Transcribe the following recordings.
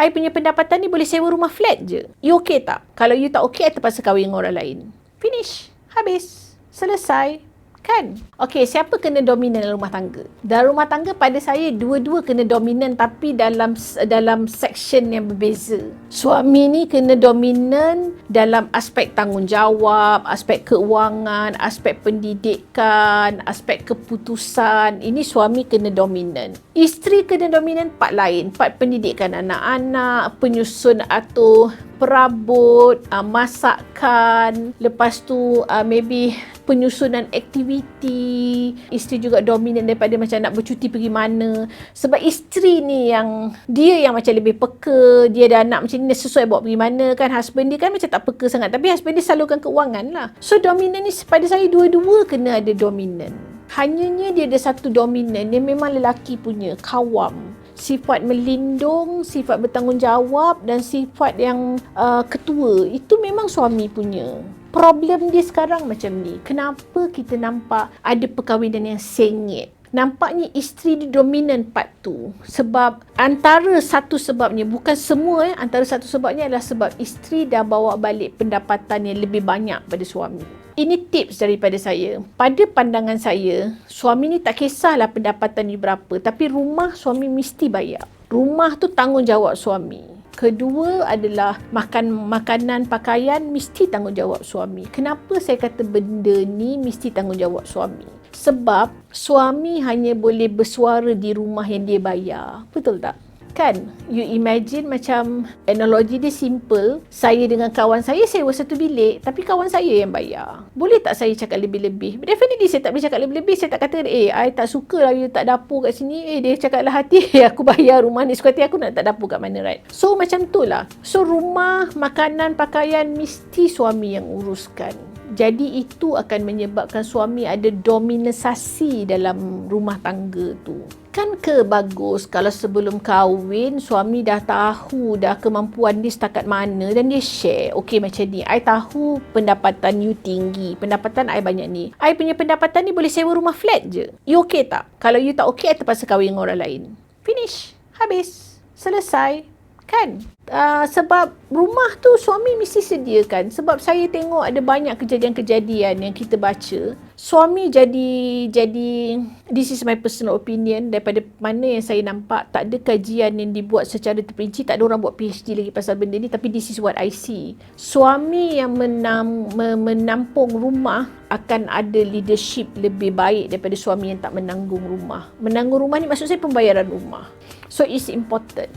I punya pendapatan ni boleh sewa rumah flat je. You okay tak? Kalau you tak okay, I terpaksa kahwin dengan orang lain. Finish. Habis. Selesai. Kan? Okey, siapa kena dominan dalam rumah tangga? Dalam rumah tangga pada saya dua-dua kena dominan tapi dalam dalam section yang berbeza. Suami ni kena dominan dalam aspek tanggungjawab, aspek keuangan, aspek pendidikan, aspek keputusan. Ini suami kena dominan. Isteri kena dominan part lain, part pendidikan anak-anak, penyusun atau perabot, uh, masakan, lepas tu uh, maybe penyusunan aktiviti. Isteri juga dominan daripada macam nak bercuti pergi mana. Sebab isteri ni yang dia yang macam lebih peka, dia ada anak macam ni sesuai bawa pergi mana kan. Husband dia kan macam tak peka sangat tapi husband dia salurkan keuangan lah. So dominan ni pada saya dua-dua kena ada dominan. Hanyanya dia ada satu dominan yang memang lelaki punya, kawam sifat melindung, sifat bertanggungjawab dan sifat yang uh, ketua itu memang suami punya. Problem dia sekarang macam ni. Kenapa kita nampak ada perkahwinan yang sengit? Nampaknya isteri dia dominan part tu. Sebab antara satu sebabnya, bukan semua eh, antara satu sebabnya adalah sebab isteri dah bawa balik pendapatan yang lebih banyak pada suami. Ini tips daripada saya. Pada pandangan saya, suami ni tak kisahlah pendapatan ni berapa. Tapi rumah suami mesti bayar. Rumah tu tanggungjawab suami. Kedua adalah makan makanan pakaian mesti tanggungjawab suami. Kenapa saya kata benda ni mesti tanggungjawab suami? Sebab suami hanya boleh bersuara di rumah yang dia bayar. Betul tak? Kan? You imagine macam analogi dia simple. Saya dengan kawan saya sewa satu bilik tapi kawan saya yang bayar. Boleh tak saya cakap lebih-lebih? Definitely saya tak boleh cakap lebih-lebih. Saya tak kata, eh, I tak suka lah you tak dapur kat sini. Eh, dia cakap lah hati, aku bayar rumah ni. Suka hati aku nak tak dapur kat mana, right? So, macam tu lah. So, rumah, makanan, pakaian mesti suami yang uruskan. Jadi itu akan menyebabkan suami ada dominasasi dalam rumah tangga tu. Kan ke bagus kalau sebelum kahwin suami dah tahu dah kemampuan dia setakat mana dan dia share. Okey macam ni, I tahu pendapatan you tinggi, pendapatan I banyak ni. I punya pendapatan ni boleh sewa rumah flat je. You okay tak? Kalau you tak okay, I terpaksa kahwin dengan orang lain. Finish. Habis. Selesai. Kan? Uh, sebab rumah tu suami mesti sediakan. Sebab saya tengok ada banyak kejadian-kejadian yang kita baca. Suami jadi, jadi, this is my personal opinion. Daripada mana yang saya nampak, tak ada kajian yang dibuat secara terperinci. Tak ada orang buat PhD lagi pasal benda ni. Tapi this is what I see. Suami yang menam, menampung rumah akan ada leadership lebih baik daripada suami yang tak menanggung rumah. Menanggung rumah ni maksud saya pembayaran rumah. So it's important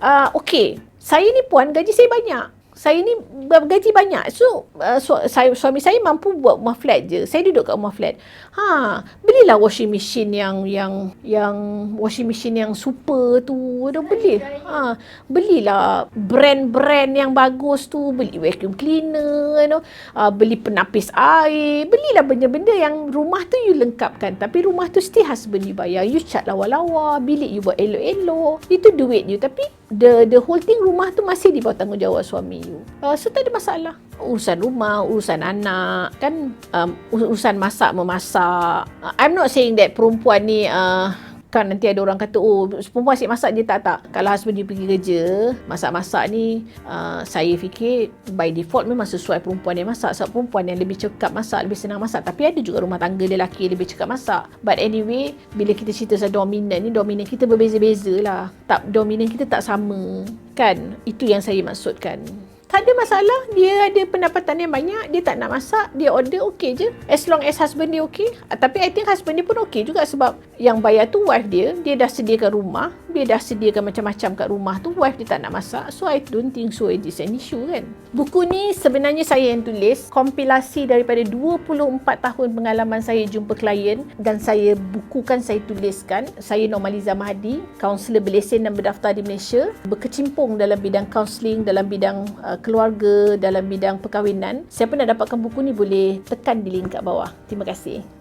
uh, okay, saya ni puan gaji saya banyak saya ni gaji banyak. So, uh, su- saya, suami saya mampu buat rumah flat je. Saya duduk kat rumah flat. Ha, belilah washing machine yang yang yang washing machine yang super tu. Dah beli. Ha, belilah brand-brand yang bagus tu. Beli vacuum cleaner, you know. Uh, beli penapis air. Belilah benda-benda yang rumah tu you lengkapkan. Tapi rumah tu still husband you bayar. You cat lawa-lawa. Bilik you buat elok-elok. Itu duit you. Tapi the the whole thing rumah tu masih di bawah tanggungjawab suami you. Uh, so tak ada masalah. Urusan rumah, urusan anak, kan um, urusan masak memasak. Uh, I'm not saying that perempuan ni uh, kan nanti ada orang kata oh perempuan asyik masak dia tak tak. Kalau husband dia pergi kerja masak-masak ni uh, saya fikir by default memang sesuai perempuan yang masak. Sebab perempuan yang lebih cekap masak lebih senang masak. Tapi ada juga rumah tangga lelaki lebih cekap masak. But anyway bila kita cerita pasal dominan ni dominan kita berbeza-beza lah tak dominan kita tak sama. Kan? Itu yang saya maksudkan ada masalah dia ada pendapatan yang banyak dia tak nak masak dia order okey je. As long as husband dia okey. Tapi I think husband dia pun okey juga sebab yang bayar tu wife dia dia dah sediakan rumah dia dah sediakan macam-macam kat rumah tu wife dia tak nak masak so I don't think so it is an issue kan buku ni sebenarnya saya yang tulis kompilasi daripada 24 tahun pengalaman saya jumpa klien dan saya bukukan saya tuliskan saya Normaliza Mahdi kaunselor berlesen dan berdaftar di Malaysia berkecimpung dalam bidang kaunseling dalam bidang uh, keluarga dalam bidang perkahwinan. Siapa nak dapatkan buku ni boleh tekan di link kat bawah. Terima kasih.